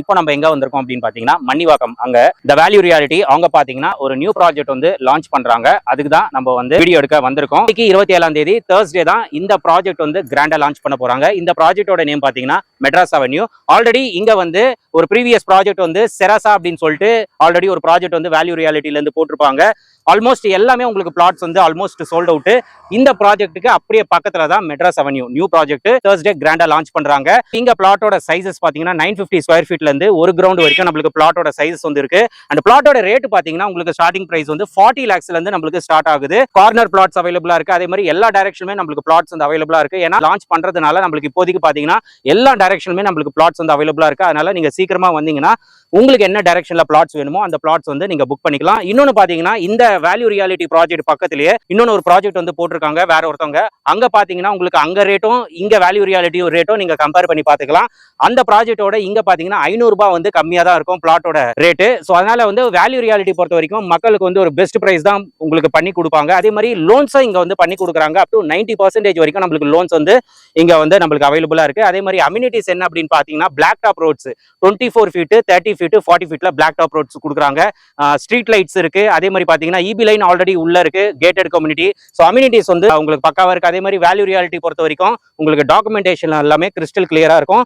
இப்போ நம்ம எங்க வந்திருக்கோம் அப்படின்னு பாத்தீங்கன்னா மன்னிவாக்கம். அங்க இந்த வேல்யூ ரியாலிட்டி அவங்க பாத்தீங்கன்னா ஒரு நியூ ப்ராஜெக்ட் வந்து லான்ச் பண்றாங்க. அதுக்கு தான் நம்ம வந்து வீடியோ எடுக்க வந்திருக்கோம். இன்னைக்கு இருபத்தி ஏழாம் தேதி தேர்ஸ்டே தான் இந்த ப்ராஜெக்ட் வந்து கிராண்டா லான்ச் பண்ண போறாங்க. இந்த ப்ராஜெக்டோட நேம் பாத்தீங்கன்னா மெட்ராஸ் அவென்யூ ஆல்ரெடி இங்க வந்து ஒரு ப்ரீவியஸ் ப்ராஜெக்ட் வந்து செராசா அப்படின்னு சொல்லிட்டு ஆல்ரெடி ஒரு ப்ராஜெக்ட் வந்து வேல்யூ ரியாலிட்டில இருந்து போட்டிருப்பாங்க. ஆல்மோஸ்ட் எல்லாமே உங்களுக்கு பிளாட்ஸ் வந்து ஆல்மோஸ்ட் சோல்ட் அவுட் இந்த ப்ராஜெக்ட்டுக்கு அப்படியே பக்கத்துல தான் Madras avenue new project Thursday கிராண்டா லான்ச் பண்றாங்க. இங்க பிளாட்டோட சைசஸ் பாத்தீங்கன்னா நைன் ஃபிஃப்டி ஸ்கொயர் ஃபீட் இருந்து ஒரு கிரவுண்ட் வரைக்கும் நம்மளுக்கு பிளாட்டோட சைஸஸ் வந்து இருக்கு. அண்ட் பிளாட்டோட ரேட் பாத்தீங்கன்னா உங்களுக்கு ஸ்டார்டிங் பிரைஸ் வந்து ஃபார்ட்டி லேக்ஸ்ல இருந்து நம்மளுக்கு ஸ்டார்ட் ஆகுது. கார்னர் பிளாட்ஸ் அவைலபிளா இருக்கு. அதே மாதிரி எல்லா டைரக்ஷனுமே நம்மளுக்கு பிளாட்ஸ் வந்து அவைலபிளா இருக்கு. ஏன்னா லான்ச் பண்றதுனால நம்மளுக்கு இப்போதைக்கு பாத்தீங்கன்னா எல்லா டைரக்ஷனுமே நம்மளுக்கு பிளாட்ஸ் வந்து அவைலபிளா இருக்கு. அதனால நீங்க சீக்கிரமா வந்தீங்கன்னா உங்களுக்கு என்ன டைரக்ஷன்ல பிளாட்ஸ் வேணுமோ அந்த பிளாட்ஸ் வந்து நீங்க புக் பண்ணிக்கலாம். இன்னொன்னு பாத்தீங்கன்னா இந்த வேல்யூ ரியாலிட்டி ப்ராஜெக்ட் பக்கத்திலேயே இன்னொன்னு ஒரு ப்ராஜெக்ட் வந்து போட்டிருக்காங்க. வேற ஒருத்தவங்க. அங்க பாத்தீங்கன்னா உங்களுக்கு அங்க ரேட்டும் இங்க வேல்யூ ரியாலிட்டி ரேட்டும் நீங்க கம்பேர் பண்ணி பாத்துக்கலாம். அந்த ப்ராஜெக்ட்டோட இங்க பாத்தீங்கன்னா ஐநூறுரூபா வந்து கம்மியாக தான் இருக்கும் பிளாட்டோட ரேட்டு ஸோ அதனால் வந்து வேல்யூ ரியாலிட்டி பொறுத்த வரைக்கும் மக்களுக்கு வந்து ஒரு பெஸ்ட் ப்ரைஸ் தான் உங்களுக்கு பண்ணி கொடுப்பாங்க. அதே மாதிரி லோன்ஸும் இங்கே வந்து பண்ணி கொடுக்குறாங்க. அப் டு நைன்ட்டி பர்சன்டேஜ் வரைக்கும் நம்மளுக்கு லோன்ஸ் வந்து இங்கே வந்து நம்மளுக்கு அவைலபிளாக இருக்குது அதே மாதிரி அம்யூனிட்டிஸ் என்ன அப்படின்னு பார்த்தீங்கன்னா black top roads twenty four feet thirty feet forty ஃபீட்ல black top roads கொடுக்குறாங்க ஸ்ட்ரீட் லைட்ஸ் இருக்குது அதே மாதிரி பார்த்தீங்கன்னா இபி லைன் ஆல்ரெடி உள்ளே இருக்கு. கேட்டட் கம்யூனிட்டி ஸோ அம்யூனிட்டிஸ் வந்து உங்களுக்கு பக்காவாக இருக்குது அதே மாதிரி வேல்யூ ரியாலிட்டி பொறுத்த வரைக்கும் உங்களுக்கு டாக்குமெண்டேஷன் எல்லாமே கிறிஸ்டல் கிளியராக இருக்கும்.